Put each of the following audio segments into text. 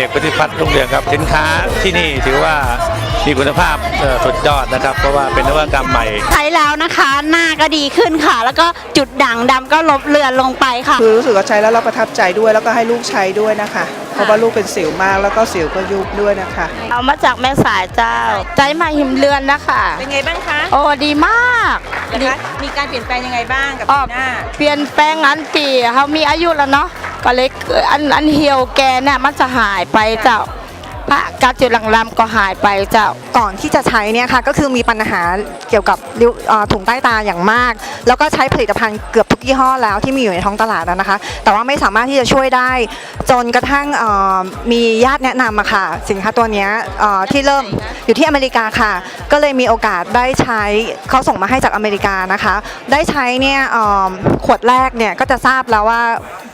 พันเอกปฏิพัฒน์รุ่งเรืองครับสินค้าที่นี่ถือว่ามีคุณภาพเอ่อสุดยอดนะครับ เพราะว่าเป็นนวัตกรรมใหม่ ใช้แล้วนะคะหน้าก็ดีขึ้นค่ะ แล้วก็จุดด่างดำก็ลบเลือนลงไปค่ะ คือรู้สึกว่าใช้แล้วเราประทับใจด้วยแล้วก็ให้ลูกใช้ด้วยนะคะ เพราะว่าลูกเป็นสิวมากแล้วก็สิวก็ยุบด้วยนะคะ เอามาจากแม่สายเจ้าใจมาหิมเลือนนะคะเป็นไงบ้างคะโอ้ดีมากนะคะมีการเปลี่ยนแปลงยังไงบ้างกับอ๋อผิวหน้าเปลี่ยนแปลงอันปีเขามีอายุแล้วเนาะ ก็เลยอันอันเหี่ยวแกเนี่ยมันจะหายไปเจ้าพระกาจุดลังลำก็หายไปเจ้า ก่อนที่จะใช้เนี่ยค่ะก็คือมีปัญหาเกี่ยวกับริ้วเอ่อถุงใต้ตาอย่างมาก แล้วก็ใช้ผลิตภัณฑ์เกือบ กยี่ห้อแล้วที่มีอยู่ในท้องตลาดแล้วนะคะ แต่ว่าไม่สามารถที่จะช่วยได้ จนกระทั่งมีญาติแนะนำอะค่ะ สินค้าตัวนี้ที่เริ่มอยู่ที่อเมริกาค่ะ ก็เลยมีโอกาสได้ใช้เขาส่งมาให้จากอเมริกานะคะ ได้ใช้เนี่ยขวดแรกเนี่ยก็จะทราบแล้วว่า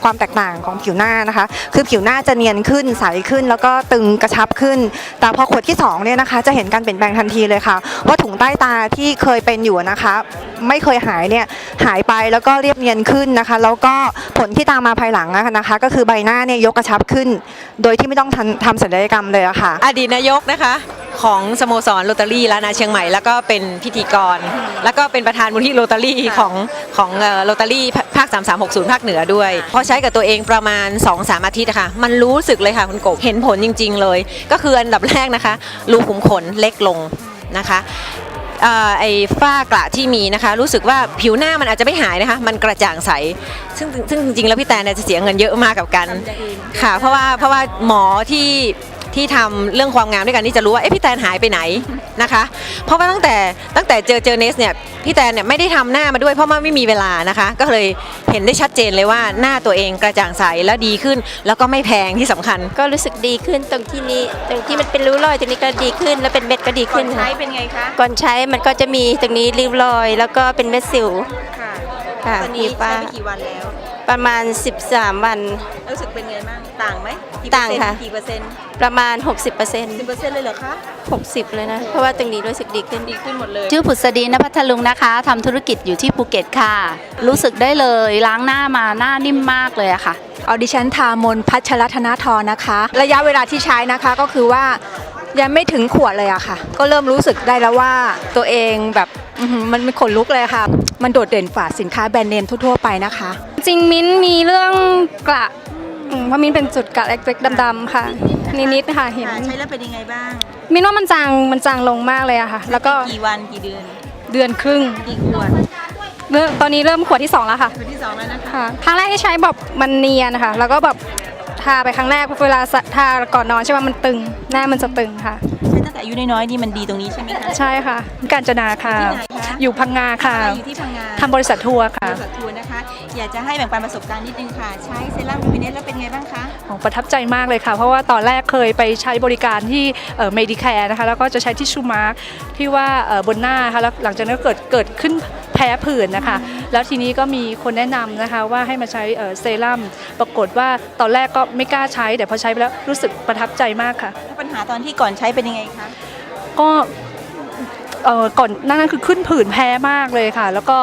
ความแตกต่างของผิวหน้านะคะ คือผิวหน้าจะเนียนขึ้นใสขึ้น แล้วก็ตึงกระชับขึ้น แต่พอขวดที่สองเนี่ยนะคะจะเห็นการเปลี่ยนแปลงทันทีเลยค่ะ ว่าถุงใต้ตาที่เคยเป็นอยู่นะคะไม่เคยหายเนี่ยหายไปแล้วก็เรียบเนียนขึ้นนะคะ แล้วก็ผลที่ตามมาภายหลังนะคะ ก็คือใบหน้าเนี่ยยกกระชับขึ้น โดยที่ไม่ต้องทำศัลยกรรมเลยอะค่ะ อดีตนายกนะคะของสโมสรโรตารี่ล้านนาเชียงใหม่แล้วก็เป็นพิธีกร แล้วก็เป็นประธานมูลที่โรตารี่ของของโรตารี่ภาค 3360 ภาคเหนือด้วย พอใช้กับตัวเองประมาณ 2-3 อาทิตย์ะค่ะมันรู้สึกเลยค่ะคุณกบเห็นผลจริง ๆ เลย ก็คืออันดับแรกนะคะ รูขุมขนเล็กลงนะคะ ไอ้ฝ้ากระที่มีนะคะ รู้สึกว่าผิวหน้ามันอาจจะไม่หายนะคะ มันกระจ่างใส ซึ่งซึ่งจริงๆแล้วพี่แตนเนี่ยจะเสียเงินเยอะมากกับกันค่ะ เพราะว่าเพราะว่าหมอที่ ที่ทำเรื่องความงามด้วยกันที่จะรู้ว่าเอ๊ะพี่แตนหายไปไหนนะคะ เพราะว่าตั้งแต่ตั้งแต่เจอเจอเนสเนี่ยพี่แตนเนี่ยไม่ได้ทำหน้ามาด้วยเพราะว่าไม่มีเวลานะคะ ก็เลยเห็นได้ชัดเจนเลยว่าหน้าตัวเองกระจ่างใสแล้วดีขึ้น แล้วก็ไม่แพงที่สำคัญ ก็รู้สึกดีขึ้นตรงที่นี้ตรงที่มันเป็นริ้วรอยตรงนี้ก็ดีขึ้น แล้วเป็นเม็ดก็ดีขึ้นค่ะเป็นไงคะก่อนใช้มันก็จะมีตรงนี้ริ้วรอย แล้วก็เป็นเม็ดสิวค่ะค่ะตอนนี้มีป้าใช้ไปกี่วันแล้ว ประมาณ 13 วัน รู้สึกเป็นไงบ้างต่างไหมกี่ต่างค่ะ กี่เปอร์เซ็นต์ประมาณ 60%สิบเปอร์เซ็นต์เลยเหรอคะ60 เลยนะ เพราะว่าตรงนี้รู้สึกดีขึ้น ดีขึ้นหมดเลย ชื่อผุษดีนพัทลุงนะคะทำธุรกิจอยู่ที่ภูเก็ตค่ะ รู้สึกได้เลยล้างหน้ามาหน้านิ่มมากเลยอะค่ะ ออดิชันทามนพัชรธนาทรนะคะ ระยะเวลาที่ใช้นะคะก็คือว่ายังไม่ถึงขวดเลยอะค่ะ ก็เริ่มรู้สึกได้แล้วว่าตัวเองแบบ อื้อหือมันมันขนลุกเลยค่ะ มันโดดเด่นกว่าสินค้าแบรนด์เนมทั่วๆไปนะคะ จริงมิ้นท์มีเรื่องกระอืมเพราะมิ้นท์เป็นจุดกระเล็กๆดำๆค่ะ นิดๆค่ะเห็นค่ะใช้แล้วเป็นยังไงบ้างมิ้นท์ว่ามันจางมันจางลงมากเลยอะค่ะ แล้วก็กี่วันกี่เดือนเดือนครึ่งกี่ขวดเริ่มตอนนี้เริ่มขวดที่ 2 แล้วค่ะขวดที่สองแล้วนะคะค่ะครั้งแรกที่ใช้แบบมันเนียนนะคะแล้วก็แบบทาไปครั้งแรกเวลาสะทาก่อนนอนใช่ไหมมันตึง หน้ามันจะตึงค่ะใช้ตั้ง แต่อายุน้อยๆนี่มันดีตรงนี้ใช่ไหมคะใช่ค่ะ การจนาค่ะที่ไหนคะอยู่พังงาค่ะ อยู่ที่พังงาทำบริษัททัวร์บค่ะริษัททัวร์นะคะ อยากจะให้แบ่งปันประสบการณ์นิดนึงค่ะ ใช้เซรั่มลูมิเนสแล้วเป็นไงบ้างคะโอ้ประทับใจมากเลยค่ะ เพราะว่าตอนแรกเคยไปใช้บริการที่เมดิแคร์นะคะ แล้วก็จะใช้ที่ชูมาร์กที่ว่าเอ่อบนหน้าค่ะ แล้วหลังจากนั้นก็เกิดเกิดขึ้น แพ้ผื่นนะคะ แล้วทีนี้ก็มีคนแนะนำนะคะว่าให้มาใช้เอ่อเซรั่มปรากฏว่าตอนแรกก็ไม่กล้าใช้ แต่พอใช้ไปแล้วรู้สึกประทับใจมากค่ะ ปัญหาตอนที่ก่อนใช้เป็นยังไงคะก็เอ่อก่อนหนานั้นคือขึ้นผื่นแพ้มากเลยค่ะ แล้วก็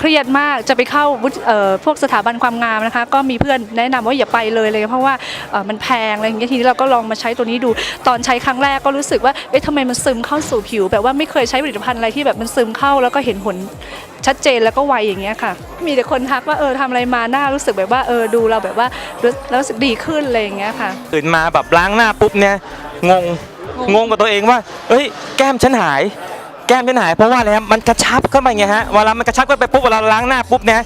เครียดมากจะไปเข้าพวกสถาบันความงามนะคะ ก็มีเพื่อนแนะนำว่าอย่าไปเลยเลย เพราะว่ามันแพงอะไรอย่างเงี้ยทีนี้เราก็ลองมาใช้ตัวนี้ดูตอนใช้ครั้งแรกก็รู้สึกว่าเอ๊ะทำไมมันซึมเข้าสู่ผิว แบบว่าไม่เคยใช้ผลิตภัณฑ์อะไรที่แบบมันซึมเข้าแล้วก็เห็นผลชัดเจนแล้วก็ไวอย่างเงี้ยค่ะ มีแต่คนทักว่าเออทำอะไรมาหน้ารู้สึกแบบว่าเออดูเราแบบว่ารู้รู้สึกดีขึ้นอะไรอย่างเงี้ยค่ะตื่นมาแบบล้างหน้าปุ๊บเนี่ยงงงงกับตัวเองว่า เอ้ย แก้มฉันหาย แก้มฉันหายเพราะว่าอะไรครับมันกระชับเข้าไปไงฮะเวลามันกระชับเข้าไปปุ๊บเวลาล้างหน้าปุ๊บเนี่ย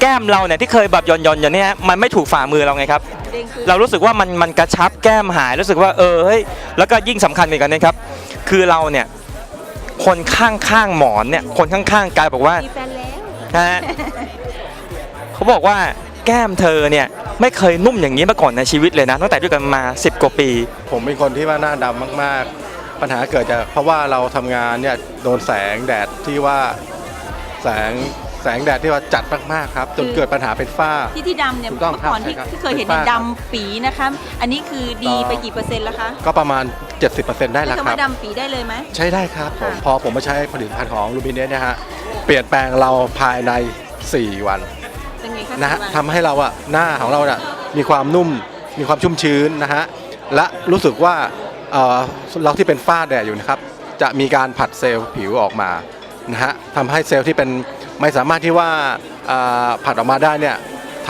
แก้มเราเนี่ยที่เคยแบบหย่อนๆย่อนอย่างเนี้ยมันไม่ถูกฝ่ามือเราไงครับ เรารู้สึกว่ามันมันกระชับแก้มหายรู้สึกว่าเออเฮ้ยแล้วก็ยิ่งสำคัญอีกอันนะครับ คือเราเนี่ยคนข้างข้างๆหมอนเนี่ยคนข้างๆกายบอกว่ามีแฟนแล้วนะฮะเขาบอกว่าแก้มเธอเนี่ยไม่เคยนุ่มอย่างนี้มาก่อนในชีวิตเลยนะตั้งแต่ด้วยกันมา 10 กว่าปี ผมเป็นคนที่ว่าหน้าดำมากๆ ปัญหาเกิดจากเพราะว่าเราทำงานเนี่ยโดนแสงแดดที่ว่าแสงแสงแดดที่ว่าจัดมากๆครับ จนเกิดปัญหาเป็นฝ้า ที่ที่ดำเนี่ยถูกต้องเมื่อก่อนครับที่ใช่ครับที่เคยเห็นเป็นเนี่ยฝ้าดำปีนะคะ อันนี้คือดีไปกี่เปอร์เซ็นต์แล้วคะ ก็ประมาณ 70%ได้แล้วคำครัว่าบดำปีได้เลยไหมใช้ได้ครับผมค่ะพอผมมาใช้ผลิตภัณฑ์ของลูมิเนสเนี่ยฮะเปลี่ยนแปลงเราภายใน 4 วันเป็นไงคะนะฮะสี่วัทำให้เราอะหน้าของเราเนี่ยมีความนุ่มมีความชุ่มชื้นนะฮะและรู้สึกว่า เอ่อเราที่เป็นฝ้าแดดอยู่นะครับ จะมีการผัดเซลล์ผิวออกมานะฮะทำให้เซลล์ที่เป็นไม่สามารถที่ว่าผัดออกมาได้เนี่ย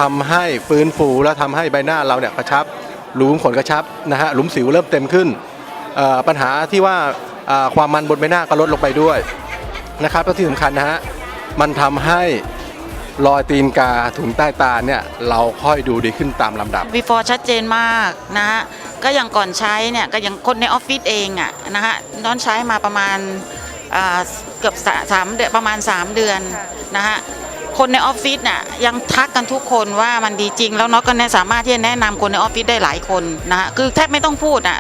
ทำให้ฟื้นฟูและทำให้ใบหน้าเราเนี่ยกระชับหลุมขนกระชับนะฮะหลุมสิวเริ่มเต็มขึ้น ปัญหาที่ว่าความมันบนใบหน้าก็ลดลงไปด้วยนะครับและที่สำคัญนะฮะมันทำให้รอยตีนกาถุงใต้ตาเนี่ยเราค่อยดูดีขึ้นตามลำดับ before ชัดเจนมากนะฮะ ก็อย่างก่อนใช้เนี่ยก็อย่างคนในออฟฟิศเองอะนะฮะน้อนใช้มาประมาณเกือบสามเดือนประมาณ 3 เดือนนะฮะคนในออฟฟิศน่ะยังทักกันทุกคนว่ามันดีจริง แล้วน็อตก็แนะสามารถที่จะแนะนำคนในออฟฟิศได้หลายคนนะฮะคือแทบไม่ต้องพูดอะ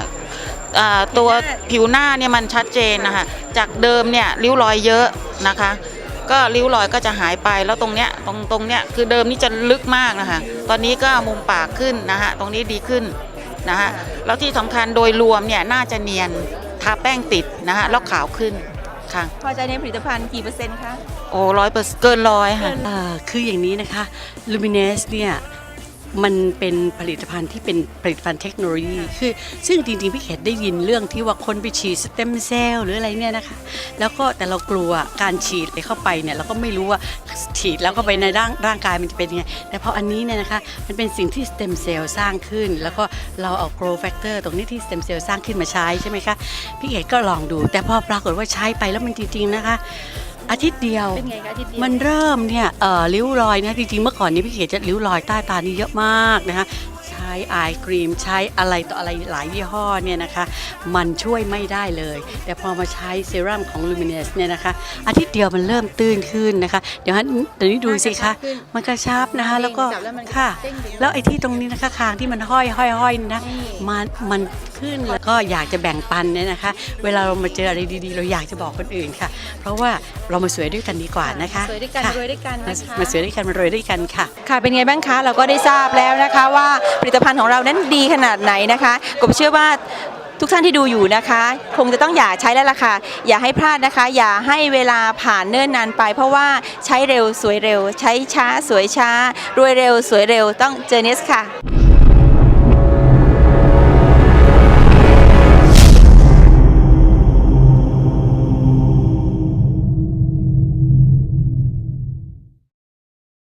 ตัวผิวหน้าเนี่ยมันชัดเจนนะคะจากเดิมเนี่ยริ้วรอยเยอะนะคะ ก็ริ้วรอยก็จะหายไปแล้วตรงเนี้ยตรงตรงเนี้ยคือเดิมนี่จะลึกมากนะคะ ตอนนี้ก็มุมปากขึ้นนะฮะตรงนี้ดีขึ้น นะฮะแล้วที่สำคัญโดยรวมเนี่ยน่าจะเนียนทาแป้งติดนะฮะแล้วขาวขึ้นค่ะ พอใจในผลิตภัณฑ์กี่เปอร์เซ็นต์คะ โอ้ร้อยเปอร์เกินร้อยค่ะเอ่อคืออย่างนี้นะคะ Luminous เนี่ย มันเป็นผลิตภัณฑ์ที่เป็นผลิตภัณฑ์เทคโนโลยีคือซึ่งจริงๆ พี่เขตได้ยินเรื่องที่ว่าคนไปฉีดสเต็มเซลล์หรืออะไรเนี่ยนะคะ แล้วก็แต่เรากลัวการฉีดไปเข้าไปเนี่ยเราก็ไม่รู้ว่าฉีดแล้วเข้าไปในร่างร่างกายมันจะเป็นยังไง แต่พออันนี้เนี่ยนะคะมันเป็นสิ่งที่สเต็มเซลล์สร้างขึ้น แล้วก็เราเอา grow factor ตรงนี้ที่สเต็มเซลล์สร้างขึ้นมาใช้ใช่ไหมคะพี่เขตก็ลองดู แต่พอปรากฏว่าใช้ไปแล้วมันจริงๆนะคะ อาทิตย์เดียว เป็นไงคะอาทิตย์เดียวมันเริ่มเนี่ยเอ่อริ้วรอยนะจริงๆ เมื่อก่อนนี้พี่เขตจะริ้วรอยใต้ตานี่เยอะมากนะคะใช้ไอครีมใช้อะไรต่ออะไรหลายยี่ห้อเนี่ยนะคะ มันช่วยไม่ได้เลย แต่พอมาใช้เซรั่มของ Luminous เนี่ยนะคะ อาทิตย์เดียวมันเริ่มตื้นขึ้นนะคะ เดี๋ยวฮะเดี๋ยวนี้ดูสิคะ มันกระชับนะคะ แล้วก็ค่ะแล้วไอ้ที่ตรงนี้นะคะคางที่มันห้อยห้อยห้อยนี่นะมันมัน ขึ้น แล้วก็อยากจะแบ่งปันเนี่ยนะคะ เวลาเรามาเจออะไรดีๆ เราอยากจะบอกคนอื่นค่ะ เพราะว่าเรามาสวยด้วยกันดีกว่านะคะสวยด้วยกันค่ะรวยด้วยกันนะคะ มาสวยด้วยกันมารวยด้วยกันค่ะ ค่ะเป็นไงบ้างคะเราก็ได้ทราบแล้วนะคะว่าผลิตภัณฑ์ของเรานั้นดีขนาดไหนนะคะกบเชื่อว่าทุกท่านที่ดูอยู่นะคะ คงจะต้องอย่าใช้แล้วล่ะค่ะ อย่าให้พลาดนะคะ อย่าให้เวลาผ่านเนิ่นนานไป เพราะว่าใช้เร็วสวยเร็ว ใช้ช้าสวยช้ารวยเร็วสวยเร็วต้องเจอเนสค่ะ